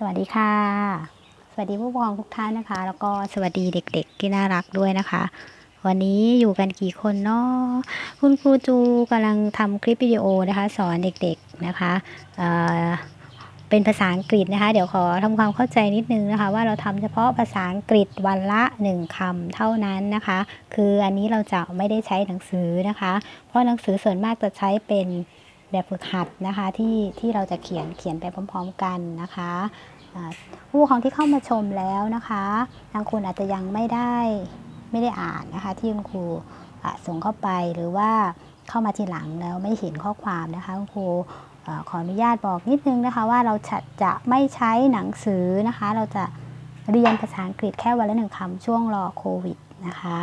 สวัสดีค่ะ สวัสดีผู้ปกครองทุกท่านนะคะ แล้วก็สวัสดีเด็กๆที่น่ารักด้วยนะคะ วันนี้อยู่กันกี่คนเนาะคุณครูจูกำลังทำคลิปวิดีโอนะคะ สอนเด็กๆนะคะเเป็นภาษาอังกฤษนะคะ เดี๋ยวขอทำความเข้าใจนิดนึงนะคะ ว่าเราทำเฉพาะภาษาอังกฤษวันละ 1คำเท่านั้นนะคะ คืออันนี้เราจะไม่ได้ใช้หนังสือนะคะ เพราะหนังสือส่วนมากจะใช้เป็น แบบฝึกหัดนะคะที่ที่เราจะเขียนเขียนไปพร้อม ๆ กันนะคะผู้ปกครองที่เข้ามาชมแล้วนะคะบางคนอาจจะยังไม่ได้ไม่ได้อ่านนะคะที่คุณครูส่งเข้าไปหรือว่าเข้ามาทีหลังแล้วไม่เห็นข้อความนะคะคุณครูขออนุญาตบอกนิดนึงนะคะว่าเราจะจะไม่ใช้หนังสือนะคะ เราจะเรียนภาษาอังกฤษแค่วันละหนึ่งคำช่วงรอโควิดนะคะ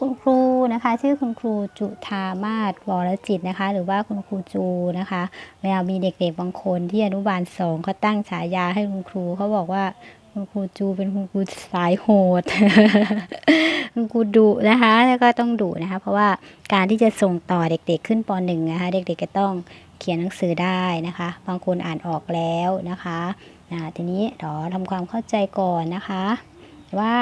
คุณครูนะคะ ชื่อคุณครูจุธามาศวรจิตนะคะ หรือว่าคุณครูจูนะคะเวลามีเด็กๆบางคนที่อนุบาลสองเขาตั้งฉายาให้คุณครูเขาบอกว่าคุณครูจูเป็นคุณครูสายโหด คุณครูดุนะคะ แล้วก็ต้องดุนะคะ เพราะว่าการที่จะส่งต่อเด็กๆขึ้นปหนึ่งนะคะ เด็กๆก็ต้องเขียนหนังสือได้นะคะ บางคนอ่านออกแล้วนะคะทีนี้เดี๋ยวทำความเข้าใจก่อนนะคะ ว่า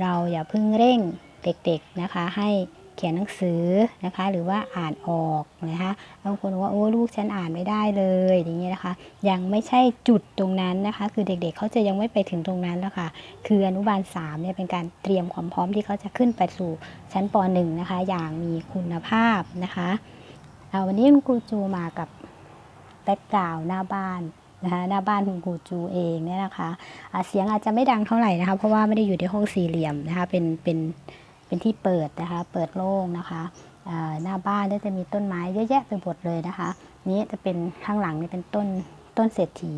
เราอย่าเพิ่งเร่ง เด็กๆนะคะ ให้เขียนหนังสือนะคะ หรือว่าอ่านออกนะคะบางคนว่าโอ้ลูกฉันอ่านไม่ได้เลยอย่างเงี้ยนะคะ ยังไม่ใช่จุดตรงนั้นนะคะ คือเด็กๆเขาจะยังไม่ไปถึงตรงนั้นแล้วค่ะ คืออนุบาล3เนี่ยเป็นการเตรียมความพร้อมที่เขาจะขึ้นไปสู่ชั้นป .1 นะคะ อย่างมีคุณภาพนะคะเอาวันนี้คุณครูจูมากับแบ็กกราวหน้าบ้านนะคะหน้าบ้านคุณครูจูเองเนี่ยนะคะะเสียงอาจจะไม่ดังเท่าไหร่นะคะ เพราะว่าไม่ได้อยู่ในห้องสี่เหลี่ยมนะคะ เป็นเป็น เป็นที่เปิดนะคะ เปิดโล่งนะคะหน้าบ้านก็จะมีต้นไม้เยอะแยะไปหมดเลยนะคะ นี้จะเป็นข้างหลังนี่เป็นต้นต้นเศรษฐี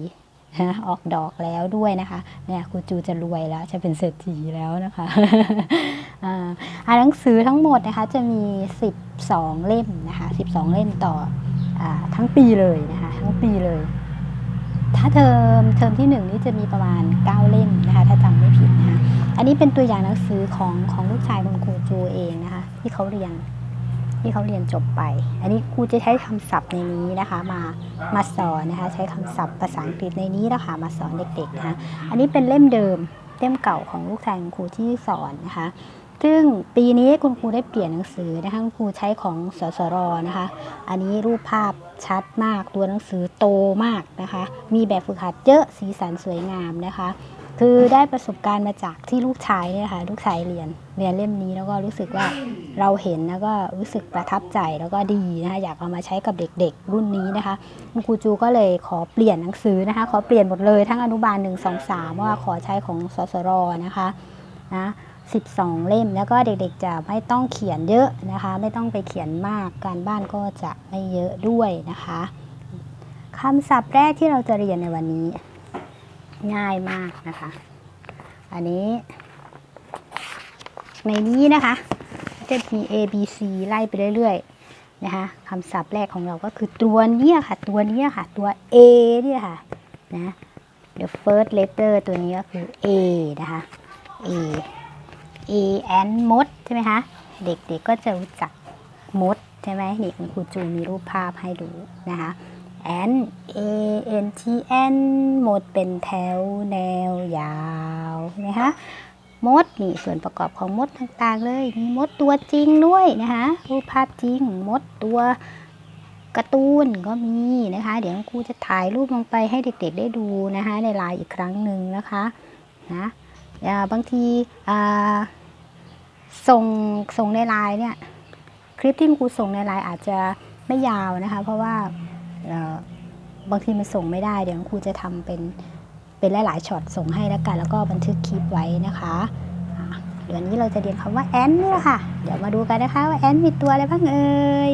นะออกดอกแล้วด้วยนะคะเนี่ยครูจูจะรวยแล้วจะเป็นเศรษฐีแล้วนะคะอ่านหนังสือทั้งหมดนะคะจะมี 12 เล่มนะคะ 12 เล่มต่ออทั้งปีเลยนะคะ ทั้งปีเลย ถ้าเทอมเทอมที่หนึ่งนี่จะมีประมาณ 9 เล่มนะคะถ้าจำไม่ผิดนะคะอันนี้เป็นตัวอย่างหนังสือของของลูกชายคุณครูจูเองนะคะที่เขาเรียนที่เขาเรียนจบไป อันนี้ครูจะใช้คำศัพท์ในนี้นะคะมามาสอนนะคะใช้คำศัพท์ภาษาอังกฤษในนี้นะคะมาสอนเด็กๆนะคะอันนี้เป็นเล่มเดิมเล่มเก่าของลูกชายคุณครูที่สอนนะคะ ซึ่งปีนี้คุณครูได้เปลี่ยนหนังสือนะคะคุณครูใช้ของสสรนะคะ อันนี้รูปภาพชัดมากตัวหนังสือโตมากนะคะ มีแบบฝึกหัดเยอะสีสันสวยงามนะคะ คือได้ประสบการณ์มาจากที่ลูกชายเนี่ยค่ะลูกชายเรียนเรียนเล่มนี้แล้วก็รู้สึกว่าเราเห็นแล้วก็รู้สึกประทับใจแล้วก็ดีนะคะอยากเอามาใช้กับเด็กๆ รุ่นนี้นะคะคุณครูจูก็เลยขอเปลี่ยนหนังสือนะคะ ขอเปลี่ยนหมดเลยทั้งอนุบาล1 2 3ว่าขอใช้ของสสรนะคะนะ 12 เล่ม แล้วก็เด็กๆจะไม่ต้องเขียนเยอะนะคะ ไม่ต้องไปเขียนมากการบ้านก็จะไม่เยอะด้วยนะคะคำศัพท์แรกที่เราจะเรียนในวันนี้ ง่ายมากนะคะ อันนี้ ในนี้นะคะจะมี A B C ไล่ไปเรื่อยๆนะคะคำศัพท์แรกของเราก็คือตัวนี้ค่ะ ตัวนี้ค่ะ ตัว A เนี่ยค่ะนะ the first letter ตัวนี้ก็คือ A นะคะ A A and มดใช่ไหมคะ เด็กๆก็จะรู้จักมดใช่ไหมนี่คุณครูจูมีรูปภาพให้ดูนะคะ and A N T N หมดเป็นแถวแนวยาวเห็นะคะมดนี่ส่วนประกอบของมดต่างๆ เลยมีมดตัวจริงด้วยนะคะรูปภาพจริงมดตัวการ์ตูนก็มีนะคะ เดี๋ยวครูจะถ่ายรูปลงไปให้เด็กๆได้ดูนะคะในไลน์อีกครั้งหนึ่งนะคะนะ บางทีส่งส่งในไลน์เนี่ยคลิปที่ครูส่งในไลน์อาจจะไม่ยาวนะคะ เพราะว่าบางทีมันส่งไม่ได้เดี๋ยวครูจะทำเป็นเป็นหลายๆช็อตส่งให้แล้วกัน แล้วก็บันทึกคลิปไว้นะคะเดี๋ยวนี้เราจะเรียนคำว่าแอนนี่แหละค่ะ เดี๋ยวมาดูกันนะคะว่าแอนมีตัวอะไรบ้างเอ่ย